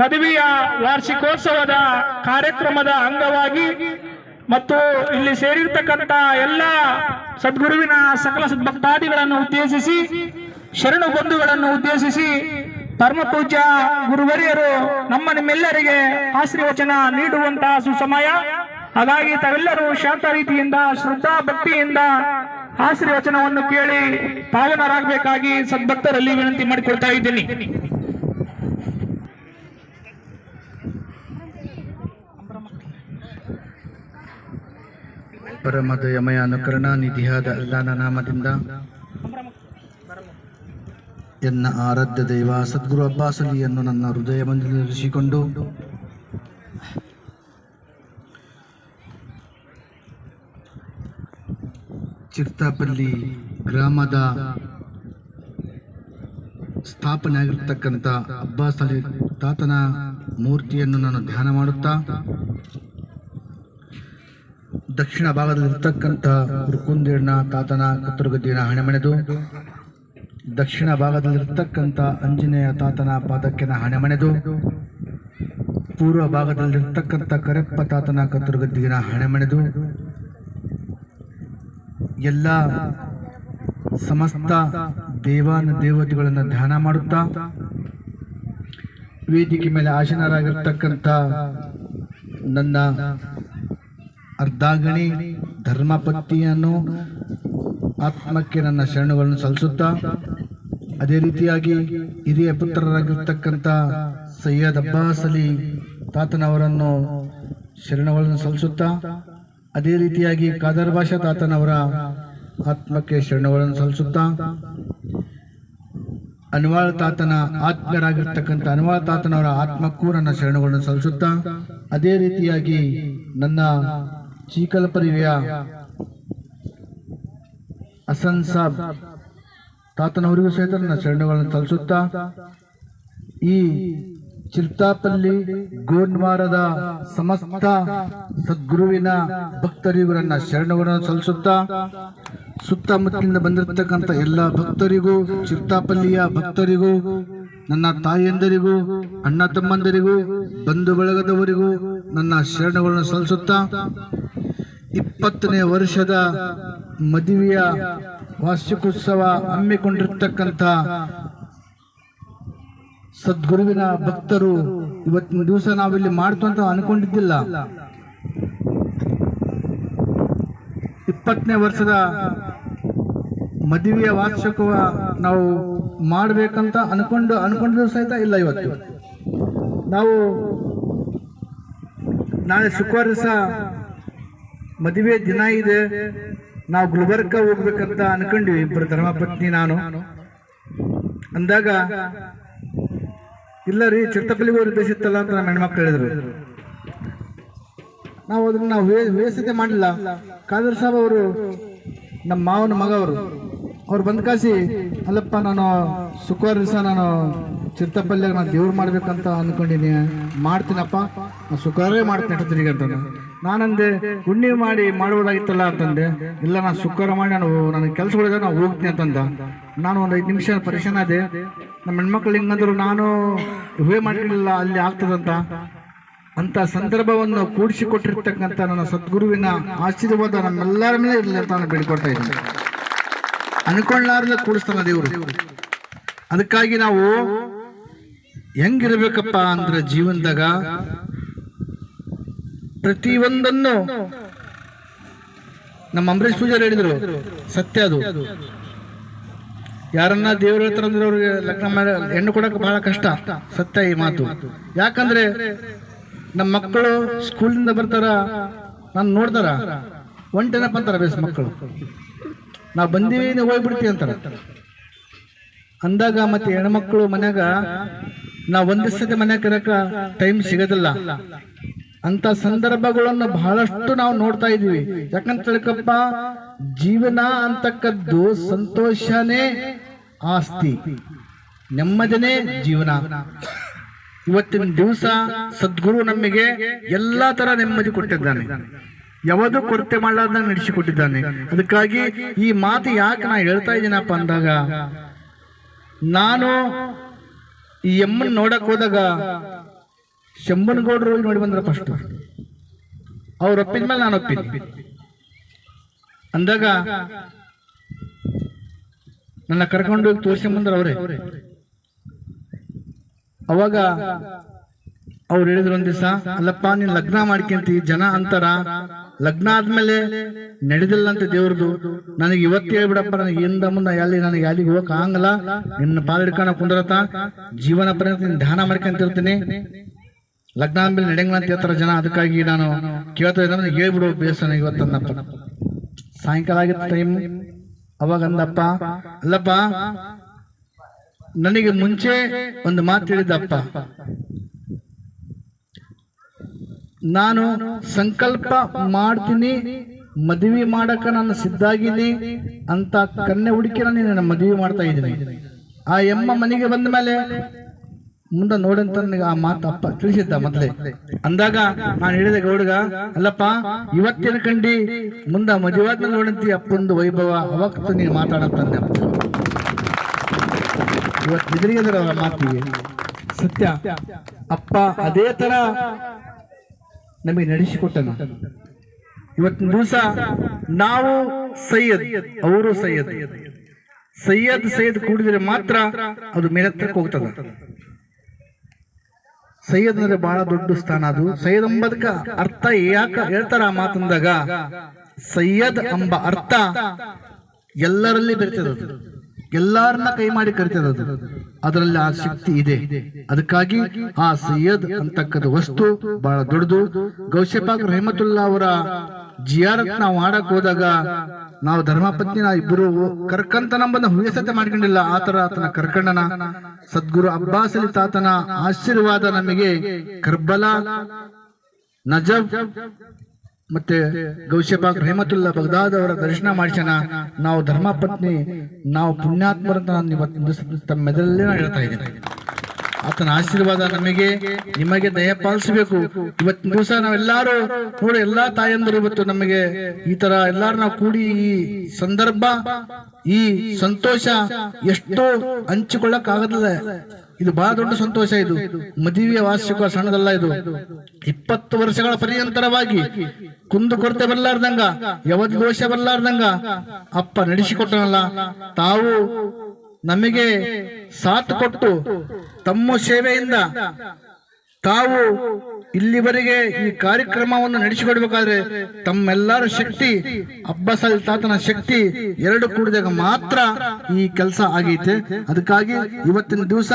ಮದುವೆಯ ವಾರ್ಷಿಕೋತ್ಸವದ ಕಾರ್ಯಕ್ರಮದ ಅಂಗವಾಗಿ ಮತ್ತು ಇಲ್ಲಿ ಸೇರಿರ್ತಕ್ಕಂಥ ಎಲ್ಲ ಸದ್ಗುರುವಿನ ಸಕಲ ಸದ್ಭಕ್ತಾದಿಗಳನ್ನು ಉದ್ದೇಶಿಸಿ, ಶರಣು ಬಂಧುಗಳನ್ನು ಉದ್ದೇಶಿಸಿ ಪರಮ ಪೂಜ್ಯ ಗುರುವರಿಯರು ನಮ್ಮ ನಿಮ್ಮೆಲ್ಲರಿಗೆ ಆಶೀರ್ವಚನ ನೀಡುವಂತಹ ಸುಸಮಯ. ಹಾಗಾಗಿ ತಾವೆಲ್ಲರೂ ಶಾಂತ ರೀತಿಯಿಂದ, ಶ್ರದ್ಧಾ ಭಕ್ತಿಯಿಂದ ಆಶೀರ್ವಚನವನ್ನು ಕೇಳಿ ಪಾವನರಾಗಬೇಕಾಗಿ ಸದ್ಭಕ್ತರಲ್ಲಿ ವಿನಂತಿ ಮಾಡಿಕೊಳ್ತಾ ಇದ್ದೀನಿ. ಪರಮದಯಮಯ ಅನುಕರಣಾ ನಿಧಿಯಾದ ಅಲ್ಲಾನ ನಾಮದಿಂದ ಎನ್ನ ಆರಾಧ್ಯ ದೈವ ಸದ್ಗುರು ಅಬ್ಬಾಸಲಿಯನ್ನು ನನ್ನ ಹೃದಯ ಬಂದಿರಿಸಿಕೊಂಡು ಚಿರ್ತಾಪಲ್ಲಿ ಗ್ರಾಮದ ಸ್ಥಾಪನೆ ಆಗಿರ್ತಕ್ಕಂಥ ಅಬ್ಬಾಸಲಿ ತಾತನ ಮೂರ್ತಿಯನ್ನು ನಾನು ಧ್ಯಾನ ಮಾಡುತ್ತಾ ದಕ್ಷಿಣ ಭಾಗದಲ್ಲಿರ್ತಕ್ಕಂಥ ರುಕುಂದೇಣ್ಣ ತಾತನ ಕತ್ತರುಗದ್ದಿನ ಹಣೆಮಣೆದು, ದಕ್ಷಿಣ ಭಾಗದಲ್ಲಿರ್ತಕ್ಕಂಥ ಆಂಜನೇಯ ತಾತನ ಪಾದಕ್ಕಿನ ಹಣೆಮಣೆದು, ಪೂರ್ವ ಭಾಗದಲ್ಲಿರ್ತಕ್ಕಂಥ ಕರೆಪ್ಪ ತಾತನ ಕತ್ತರುಗದ್ದಿನ ಹಣೆಮಣೆದು, ಎಲ್ಲ ಸಮಸ್ತ ದೇವಾನ ದೇವತೆಗಳನ್ನು ಧ್ಯಾನ ಮಾಡುತ್ತಾ, ವೇದಿಕೆ ಮೇಲೆ ಆಸೀನರಾಗಿರ್ತಕ್ಕಂಥ ನನ್ನ ಅರ್ಧಾಗಣಿ ಧರ್ಮಪತ್ನಿಯನ್ನು ಆತ್ಮಕ್ಕೆ ನನ್ನ ಶರಣುಗಳನ್ನು ಸಲ್ಲಿಸುತ್ತಾ ಅದೇ ರೀತಿಯಾಗಿ ಹಿರಿಯ ಪುತ್ರರಾಗಿರ್ತಕ್ಕಂಥ ಸೈಯದ್ ಅಬ್ಬಾಸ್ ಅಲಿ ತಾತನವರನ್ನು ಶರಣಗಳನ್ನು ಸಲ್ಲಿಸುತ್ತಾ ಅದೇ ರೀತಿಯಾಗಿ ಕಾದರ್ ಭಾಷಾ ತಾತನವರ ಆತ್ಮಕ್ಕೆ ಶರಣಗಳನ್ನು ಸಲ್ಲಿಸುತ್ತಾ ಅನ್ವಾಳ್ ತಾತನ ಆತ್ಮೀಯರಾಗಿರ್ತಕ್ಕಂಥ ಅನ್ವಾಳ್ ತಾತನವರ ಆತ್ಮಕ್ಕೂ ನನ್ನ ಶರಣಗಳನ್ನು ಸಲ್ಲಿಸುತ್ತಾ ಅದೇ ರೀತಿಯಾಗಿ ನನ್ನ ಚೀಕಲಪರಿವೆಯ ಅಸನ್ ಸಾಬ್ ತಾತನವರಿಗೂ ಸಹಿತ ನನ್ನ ಶರಣಗಳನ್ನು ಸಲ್ಲಿಸುತ್ತಾ ಈ ಚಿರ್ತಾಪಲ್ಲಿ ಗೋನ್ವಾರದ ಸಮಸ್ತ ಸದ್ಗುರುವಿನ ಭಕ್ತರಿಗೂ ನನ್ನ ಶರಣಗಳನ್ನು ಸಲ್ಲಿಸುತ್ತಾ ಸುತ್ತಮುತ್ತಲಿಂದ ಬಂದಿರತಕ್ಕಂಥ ಎಲ್ಲ ಭಕ್ತರಿಗೂ ಚಿರ್ತಾಪಲ್ಲಿಯ ಭಕ್ತರಿಗೂ, ನನ್ನ ತಾಯಿಯಂದರಿಗೂ, ಅಣ್ಣ ತಮ್ಮಂದರಿಗೂ, ಬಂಧು ಬಳಗದವರಿಗೂ ನನ್ನ ಶರಣಗಳನ್ನು ಸಲ್ಲಿಸುತ್ತಾ ಇಪ್ಪತ್ತನೇ ವರ್ಷದ ಮದುವೆಯ ವಾರ್ಷಿಕೋತ್ಸವ ಹಮ್ಮಿಕೊಂಡಿರ್ತಕ್ಕಂಥ ಸದ್ಗುರುವಿನ ಭಕ್ತರು ಇವತ್ತಿನ ದಿವಸ ನಾವಿಲ್ಲಿ ಮಾಡ್ತು ಅಂತ ಅನ್ಕೊಂಡಿದ್ದಿಲ್ಲ. ಇಪ್ಪತ್ತನೇ ವರ್ಷದ ಮದುವೆಯ ವಾರ್ಷಿಕ ನಾವು ಮಾಡಬೇಕಂತ ಅನ್ಕೊಂಡು ಅನ್ಕೊಂಡಿದ್ರು ಸಹಿತ ಇಲ್ಲ ಇವತ್ತು. ನಾವು ನಾಳೆ ಶುಕ್ರವಾರ ದಿವಸ ಮದುವೆ ದಿನ ಇದೆ. ನಾವು ಗುಲ್ಬರ್ಗ ಹೋಗ್ಬೇಕಂತ ಅನ್ಕೊಂಡ್ವಿ. ಇಬ್ಬರು ಧರ್ಮಪತ್ನಿ ನಾನು. ಅಂದಾಗ, ಇಲ್ಲ ರೀ ಚಿರ್ತಪಲ್ಲಿಗೆ ಹೋಗಿ ಬೇಸಿತ್ತಲ್ಲ ಅಂತ ನಮ್ಮ ಹೆಣ್ಮಕ್ಳು ಹೇಳಿದ್ರು. ನಾವು ಅದನ್ನ ನಾವು ವೇಸತೆ ಮಾಡಲಿಲ್ಲ ಕಾದರ್ ಸಾಬ್ ಅವರು, ನಮ್ಮ ಮಾವನ ಮಗ ಅವರು, ಅವ್ರು ಬಂದ ಕಾಸಿ, ಅಲ್ಲಪ್ಪ, ನಾನು ಶುಕ್ರವಾರ ದಿವಸ ನಾನು ಚಿರ್ತಪಲ್ಯಾಗ ನಾನು ದೇವ್ರು ಮಾಡ್ಬೇಕಂತ ಅನ್ಕೊಂಡಿನಿ. ಮಾಡ್ತೀನಪ್ಪ. ನಾನು ಶುಕ್ರವಾರೇ ಮಾಡ್ತೀನಿ ಅಂತ ನಾನಂದೆ ಹುಣ್ಣಿ ಮಾಡಿ ಮಾಡುವುದಾಗಿತ್ತಲ್ಲ ಅಂತಂದೆ. ಇಲ್ಲ ನಾನು ಸುಖರ ಮಾಡಿ ನಾನು ನನ್ನ ಕೆಲಸಗಳಿದೆ ನಾನು ಹೋಗ್ತೀನಿ ಅಂತಂದ. ನಾನು ಒಂದು ಐದು ನಿಮಿಷ ಪರಿಶನ ಅದೇ ನಮ್ಮ ಹೆಣ್ಮಕ್ಳು ಹಿಂಗಂದ್ರು ನಾನು ಹೂವೆ ಮಾಡಿರಲಿಲ್ಲ ಅಲ್ಲಿ ಆಗ್ತದಂತ ಅಂತ. ಸಂದರ್ಭವನ್ನು ಕೂಡಿಸಿಕೊಟ್ಟಿರ್ತಕ್ಕಂಥ ನನ್ನ ಸದ್ಗುರುವಿನ ಆಶೀರ್ವಾದ ನಮ್ಮೆಲ್ಲರ ಮೇಲೆ ಇರಲಿ ಅಂತ ನಾನು ಬೇಡ್ಕೊಳ್ತಾ ಇದ್ದೀನಿ. ಅನ್ಕೊಳ್ಳಾರ್ದ ಕೂಡಿಸ್ತಾನ ದೇವರು. ಅದಕ್ಕಾಗಿ ನಾವು ಹೆಂಗಿರ್ಬೇಕಪ್ಪ ಅಂದ್ರೆ ಜೀವನದಾಗ ಪ್ರತಿಯೊಂದನ್ನು ನಮ್ಮ ಅಂಬರೀಷ್ ಪೂಜಾರಿ ಹೇಳಿದ್ರು, ಸತ್ಯ ಅದು. ಯಾರನ್ನ ದೇವ್ರ ಹೇಳ್ತಾರ ಅಂದ್ರೆ ಅವ್ರಿಗೆ ಲಗ್ನ ಮಾಡಿ, ಹೆಣ್ಣು ಕೊಡಕ್ಕೆ ಬಹಳ ಕಷ್ಟ, ಸತ್ಯ ಈ ಮಾತು. ಯಾಕಂದ್ರೆ ನಮ್ಮ ಮಕ್ಕಳು ಸ್ಕೂಲಿಂದ ಬರ್ತಾರ, ನಾನು ನೋಡ್ತಾರ ಒಂಟೆನಪ್ಪ ಅಂತಾರ ಬೇಸ್ ಮಕ್ಕಳು. ನಾವು ಬಂದೀವಿ ಹೋಗ್ಬಿಡ್ತೀವಿ ಅಂತಾರ. ಅಂದಾಗ ಮತ್ತೆ ಹೆಣ್ಮಕ್ಳು ಮನ್ಯಾಗ ನಾವು ಒಂದಿಸತಿ ಮನೆ ಇರಕ ಟೈಮ್ ಸಿಗೋದಿಲ್ಲ. ಅಂತ ಸಂದರ್ಭಗಳನ್ನು ಬಹಳಷ್ಟು ನಾವು ನೋಡ್ತಾ ಇದೀವಿ. ಯಾಕಂತ ಹೇಳಕಪ್ಪ, ಜೀವನ ಅಂತಕ್ಕದ್ದು ಸಂತೋಷನೇ ಆಸ್ತಿ. ನೆಮ್ಮದಿನೇ ಜೀವನ. ಇವತ್ತಿನ ದಿವಸ ಸದ್ಗುರು ನಮಗೆ ಎಲ್ಲಾ ತರ ನೆಮ್ಮದಿ ಕೊಟ್ಟಿದ್ದಾನೆ. ಯಾವುದು ಕೊರತೆ ಮಾಡಲಾರ್ದ ನಡೆಸಿಕೊಟ್ಟಿದ್ದಾನೆ. ಅದಕ್ಕಾಗಿ ಈ ಮಾತು ಯಾಕೆ ನಾ ಹೇಳ್ತಾ ಇದ್ದೀನಪ್ಪ ಅಂದಾಗ, ನಾನು ಈ ಎಮ್ಮನ್ ನೋಡಕ್ ಹೋದಾಗ ಶಂಬನಗೌಡರು ನೋಡಿ ಬಂದ್ರ ಫಸ್ಟ್ ಅವ್ರ ಒಪ್ಪಿದ ಮೇಲೆ ನಾನು ಒಪ್ಪಿದ್ದೆ ಅಂದಾಗ ನನ್ನ ಕರ್ಕೊಂಡು ಹೋಗಿ ತೋರ್ಸ್ಕೊಂಬಂದ್ರ ಅವರೇ. ಅವಾಗ ಅವ್ರು ಹೇಳಿದ್ರು ಒಂದ್ ದಿವಸ, ಅಲ್ಲಪ್ಪ, ನೀನ್ ಲಗ್ನ ಮಾಡ್ಕೊಂತಿ, ಜನ ಅಂತಾರ. ಲಗ್ನ ಆದ್ಮೇಲೆ ನಡೆದಿಲ್ಲ ಅಂತ ದೇವ್ರದು, ನನಗೆ ಇವತ್ತು ಹೇಳ್ಬಿಡಪ್ಪ, ನನಗೆ ಹಿಂದ ಮುಂದೆ ಎಲ್ಲಿ ನನಗೆ ಎಲ್ಲಿಗೆ ಹೋಗಕ್ ಆಗಲ್ಲ ನಿನ್ನ ಪಾಲ್ ಹಿಡ್ಕೊಂಡ ಕುಂದ್ರತ, ಜೀವನ ಪರ್ಯಂತ ನೀನ್ ಧ್ಯಾನ ಮಾಡ್ಕೊಂತಿರ್ತೀನಿ. ಲಗ್ನ ಆದ್ಮೇಲೆ ನಡೆಯಂಗಿಲ್ಲ ಅಂತ ಹೇಳ್ತಾರ ಜನ, ಅದಕ್ಕಾಗಿ ನಾನು ಕೇಳ್ತಾ ಇದ್ದ, ನನಗೆ ಹೇಳ್ಬಿಡು ಬೇಸನ ಇವತ್ತಂದಪ್ಪ ಸಾಯಂಕಾಲ ಆಗಿತ್ತು ಟೈಮ್ ಅವಾಗ ಅಂದಪ್ಪ, ಅಲ್ಲಪ್ಪ, ನನಗೆ ಮುಂಚೆ ಒಂದು ಮಾತು ಹೇಳಿದ್ದಪ್ಪ. ನಾನು ಸಂಕಲ್ಪ ಮಾಡ್ತೀನಿ, ಮದುವೆ ಮಾಡಕ ನಾನು ಸಿದ್ಧಾಗಿನಿ ಅಂತ ಕನ್ನೆ ಹುಡುಕಿ ನಾನು ನನ್ನ ಮದುವೆ ಮಾಡ್ತಾ ಇದ್ದೀನಿ. ಆ ಎಮ್ಮ ಮನೆಗೆ ಬಂದ ಮೇಲೆ ಮುಂದೆ ನೋಡಂತ ನನಗೆ ಆ ಮಾತು ಅಪ್ಪ ತಿಳಿಸಿದ್ದ ಮೊದಲೇ. ಅಂದಾಗ ನಾನು ಹೇಳಿದೆ, ಗೌಡಗ, ಅಲ್ಲಪ್ಪ, ಇವತ್ತಿನ ಕಂಡಿ ಮುಂದೆ ಮದುವಾದ ನೋಡಂತಿ ಅಪ್ಪಂದು ವೈಭವ, ಅವಾಗ ನೀನು ಮಾತಾಡಂತಂದೆ ಇವತ್ತು ಬಿದಿರಿಗೆದ್ರ ಅವರ ಮಾತಿಗೆ. ಸತ್ಯ. ಅಪ್ಪ, ಅದೇ ತರ ನಮಗೆ ನಡೆಸಿಕೊಟ್ಟನು. ಇವತ್ತಿನ ದಿವಸ ನಾವು ಸೈಯದ್, ಅವರು ಸೈಯದ್. ಸೈಯದ್ ಸೈಯದ್ ಕೂಡಿದ್ರೆ ಮಾತ್ರ ಅದು ಮೇಲೆತ್ತಕ್ಕೆ ಹೋಗ್ತದ. ಸೈಯದ್ ಅಂದ್ರೆ ಬಹಳ ದೊಡ್ಡ ಸ್ಥಾನ ಅದು. ಸೈಯದ್ ಅಂಬದ್ಕ ಅರ್ಥ ಯಾಕ ಹೇಳ್ತಾರ ಆ ಮಾತಂದಾಗ, ಸೈಯದ್ ಅಂಬ ಅರ್ಥ ಎಲ್ಲರಲ್ಲಿ ಬೆರೆತದ. ಎಲ್ಲಾರನ್ನ ಕೈ ಮಾಡಿ ಕರಿತದ ಅದು. ಅದರಲ್ಲಿ ಆ ಶಕ್ತಿ ಇದೆ. ಅದಕ್ಕಾಗಿ ಆ ಸೈಯದ್ ಅಂತಕ್ಕದ ವಸ್ತು ಬಹಳ ದೊಡ್ಡದು. ಗೌಶಪಾಕ್ ರಹಮತುಲ್ಲಾ ಅವರ ಜಿಯಾರತ್ ನಾವು ಮಾಡಕ್ ಹೋದಾಗ ನಾವು ಧರ್ಮಪತ್ನಿ ನಾವು ಇಬ್ಬರು ಕರ್ಕಂತ ನಮ್ಮನ್ನ ಹುಯಸತೆ ಮಾಡ್ಕೊಂಡಿಲ್ಲ. ಆತರ ಆತನ ಕರ್ಕಂಡನ ಸದ್ಗುರು ಅಬ್ಬಾಸ್ ಅಲಿ ತಾತನ ಆಶೀರ್ವಾದ ನಮಗೆ ಕರ್ಬಲ, ನಜಬ್ ಮತ್ತೆ ಗೌಶಬಾಗ್ ರಹಮತುಲ್ಲಾ ಬಗ್ದಾದ್ ಅವರ ದರ್ಶನ ಮಾಡಿಸೋಣ. ನಾವು ಧರ್ಮಪತ್ನಿ, ನಾವು ಪುಣ್ಯಾತ್ಮರಂತ ನಾನು ಇವತ್ತಿನ ದಿವಸ ತಮ್ಮ ಮೆದಳಲ್ಲೇ ನಾನು ಹೇಳ್ತಾ ಇದ್ದೀನಿ. ಆತನ ಆಶೀರ್ವಾದ ನಮಗೆ, ನಿಮಗೆ ದಯ ಪಾಲಿಸಬೇಕು ಇವತ್ತಿನ ದಿವಸ ನಾವೆಲ್ಲರೂ ನೋಡಿ, ಎಲ್ಲಾ ತಾಯಂದರು ಇವತ್ತು ನಮಗೆ ಈ ತರ ಎಲ್ಲಾರು ನಾವು ಕೂಡಿ ಈ ಸಂದರ್ಭ, ಈ ಸಂತೋಷ ಎಷ್ಟು ಹಂಚಿಕೊಳ್ಳಕ್ ಆಗದಿಲ್ಲ ಇದು ಬಹಳ ದೊಡ್ಡ ಸಂತೋಷ ಇದು. ಮದುವೆಯ ವಾರ್ಷಿಕ ಸಣ್ಣದಲ್ಲ ಇದು. ಇಪ್ಪತ್ತು ವರ್ಷಗಳ ಪರ್ಯಂತರವಾಗಿ ಕುಂದು ಕೊರತೆ ಬರಲಾರ್ದಂಗ ಯವದ್ ದೋಷ ಬರಲಾರ್ದಂಗ ಅಪ್ಪ ನಡೆಸಿಕೊಟ್ಟನಲ್ಲ. ತಾವು ನಮಗೆ ಸಾಥ್ ಕೊಟ್ಟು ತಮ್ಮ ಸೇವೆಯಿಂದ ತಾವು ಇಲ್ಲಿವರೆಗೆ ಈ ಕಾರ್ಯಕ್ರಮವನ್ನು ನಡೆಸಿಕೊಡ್ಬೇಕಾದ್ರೆ ತಮ್ಮೆಲ್ಲರ ಶಕ್ತಿ ಅಬ್ಬಸಲ್ ತಾತನ ಶಕ್ತಿ ಎರಡು ಕೂಡಿದಾಗ ಮಾತ್ರ ಈ ಕೆಲಸ ಆಗೈತೆ. ಅದಕ್ಕಾಗಿ ಇವತ್ತಿನ ದಿವಸ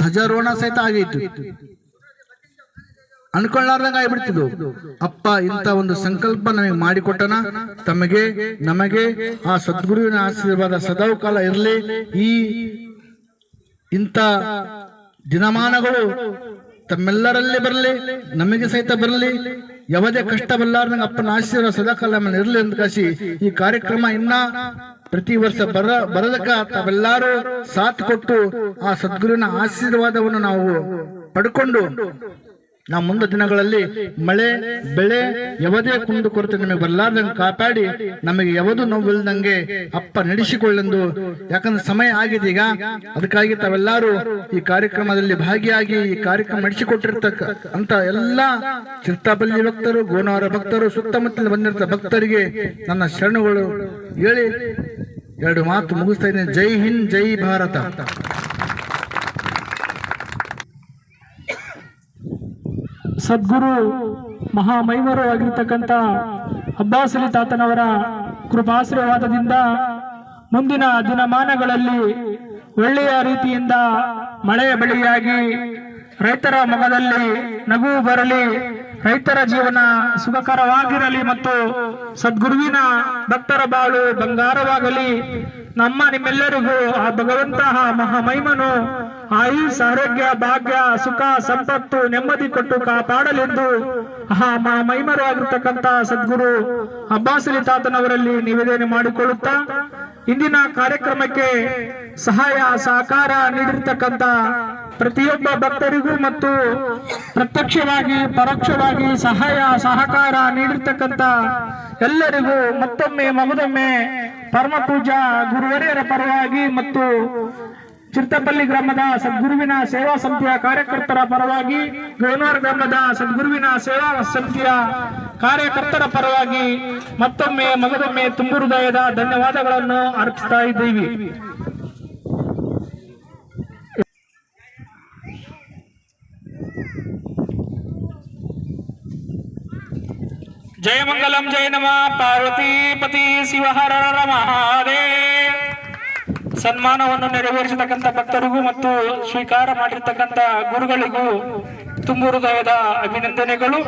ಧ್ವಜಾರೋಹಣ ಸಹಿತ ಆಗೈತು. ಅನ್ಕೊಳ್ಳಾರ್ದಂಗ ಆಗ್ಬಿಡ್ತಿದ್ವು. ಅಪ್ಪ, ಇಂಥ ಒಂದು ಸಂಕಲ್ಪ ನಮಗೆ ಮಾಡಿಕೊಟ್ಟನ, ತಮಗೆ, ನಮಗೆ, ಆ ಸದ್ಗುರುವಿನ ಆಶೀರ್ವಾದ ಸದಾವು ಕಾಲ ಇರಲಿ. ಈ ಇಂಥ ದಿನಮಾನಗಳು ತಮ್ಮೆಲ್ಲರಲ್ಲಿ ಬರಲಿ, ನಮಗೆ ಸಹಿತ ಬರಲಿ. ಯಾವುದೇ ಕಷ್ಟ ಬರಲಾರ್ದಂಗ ಅಪ್ಪನ ಆಶೀರ್ವಾದ ಸದಾಕಾಲ ನಮ್ಮಲ್ಲಿ ಇರಲಿ ಅಂತ ಕಾಸಿ ಈ ಕಾರ್ಯಕ್ರಮ ಇನ್ನ ಪ್ರತಿ ವರ್ಷ ಬರ, ಬರದಕ್ಕ ತಾವೆಲ್ಲರೂ ಸಾಥ್ ಕೊಟ್ಟು ಆ ಸದ್ಗುರುವಿನ ಆಶೀರ್ವಾದವನ್ನು ನಾವು ಪಡ್ಕೊಂಡು ನಾವು ಮುಂದ ದಿನಗಳಲ್ಲಿ ಮಳೆ, ಬೆಳೆ, ಯಾವುದೇ ಕುಂದು ಕೊರತೆ ನಮಗೆ ಬರಲಾರ್ದಂಗೆ ಕಾಪಾಡಿ ನಮಗೆ ಯಾವುದು ನೋವಿಲ್ದಂಗೆ ಅಪ್ಪ ನಡೆಸಿಕೊಳ್ಳೆಂದು. ಯಾಕಂದ್ರೆ ಸಮಯ ಆಗಿದೆ ಈಗ. ಅದಕ್ಕಾಗಿ ತಾವೆಲ್ಲರೂ ಈ ಕಾರ್ಯಕ್ರಮದಲ್ಲಿ ಭಾಗಿಯಾಗಿ ಈ ಕಾರ್ಯಕ್ರಮ ನಡೆಸಿಕೊಟ್ಟಿರ್ತಕ್ಕ ಅಂತ ಎಲ್ಲಾ ಚಿರ್ತಾಪಲ್ಲಿ ಭಕ್ತರು, ಗೋನವರ ಭಕ್ತರು ಸುತ್ತಮುತ್ತಲ ಬಂದಿರ್ತ ಭಕ್ತರಿಗೆ ನನ್ನ ಶರಣುಗಳು ಹೇಳಿ ಎರಡು ಮಾತು ಮುಗಿಸ್ತಾ ಇದ್ದೇನೆ. ಜೈ ಹಿಂದ್, ಜೈ ಭಾರತ. ಸದ್ಗುರು ಮಹಾಮೈಮರು ಆಗಿರ್ತಕ್ಕಂಥ ಅಬ್ಬಾಸರಿ ತಾತನವರ ಕೃಪಾಶೀರ್ವಾದದಿಂದ ಮುಂದಿನ ದಿನಮಾನಗಳಲ್ಲಿ ಒಳ್ಳೆಯ ರೀತಿಯಿಂದ ಮಳೆಯ ಬೆಳೆಯಾಗಿ ರೈತರ ಮೊಗದಲ್ಲಿ ನಗು ಬರಲಿ, ರೈತರ ಜೀವನ ಸುಖಕರವಾಗಿರಲಿ ಮತ್ತು ಸದ್ಗುರುವಿನ ಭಕ್ತರ ಬಾಳು ಬಂಗಾರವಾಗಲಿ ನಮ್ಮ ನಿಮ್ಮೆಲ್ಲರಿಗೂ ಆ ಭಗವಂತ ಮಹಾಮೈಮನು ಆಯುಷ್, ಆರೋಗ್ಯ, ಭಾಗ್ಯ, ಸುಖ, ಸಂಪತ್ತು ನೆಮ್ಮದಿ ಕೊಟ್ಟು ಕಾಪಾಡಲೆಂದು ಆ ಮಹಾಮೈಮರು ಆಗಿರ್ತಕ್ಕಂತಹ ಸದ್ಗುರು ಅಬ್ಬಾಸಲಿ ತಾತನವರಲ್ಲಿ ನಿವೇದನೆ ಮಾಡಿಕೊಳ್ಳುತ್ತಾ ಇಂದಿನ ಕಾರ್ಯಕ್ರಮಕ್ಕೆ ಸಹಾಯ, ಸಹಕಾರ ನೀಡಿರ್ತಕ್ಕಂಥ ಪ್ರತಿಯೊಬ್ಬ ಭಕ್ತರಿಗೂ ಮತ್ತು ಪ್ರತ್ಯಕ್ಷವಾಗಿ, ಪರೋಕ್ಷವಾಗಿ ಸಹಾಯ, ಸಹಕಾರ ನೀಡಿರ್ತಕ್ಕಂಥ ಎಲ್ಲರಿಗೂ ಮತ್ತೊಮ್ಮೆ ಮಗದೊಮ್ಮೆ ಪರಮ ಪೂಜಾ ಗುರುವರಿಯರ ಪರವಾಗಿ ಮತ್ತು ಚಿರ್ತಪಲ್ಲಿ ಗ್ರಾಮದ ಸದ್ಗುರುವಿನ ಸೇವಾ ಸಮಿತಿಯ ಕಾರ್ಯಕರ್ತರ ಪರವಾಗಿ ಗೋನಾರ್ ಗ್ರಾಮದ ಸದ್ಗುರುವಿನ ಸೇವಾ ಸಮಿತಿಯ ಕಾರ್ಯಕರ್ತರ ಪರವಾಗಿ ಮತ್ತೊಮ್ಮೆ ಮಗದೊಮ್ಮೆ ತುಂಬು ಹೃದಯದ ಧನ್ಯವಾದಗಳನ್ನು ಅರ್ಪಿಸ್ತಾ ಇದ್ದೀವಿ. ಜಯಮಂಗಲಂ ಜಯ ನಮ. ಪಾರ್ವತಿ ಪತಿ ಶಿವಹರ ಮಹಾದೇ ಸನ್ಮಾನವನ್ನು ನೆರವೇರಿಸತಕ್ಕಂಥ ಭಕ್ತರಿಗೂ ಮತ್ತು ಸ್ವೀಕಾರ ಮಾಡಿರ್ತಕ್ಕಂಥ ಗುರುಗಳಿಗೂ ತುಂಬು ಹೃದಯದ ಅಭಿನಂದನೆಗಳು.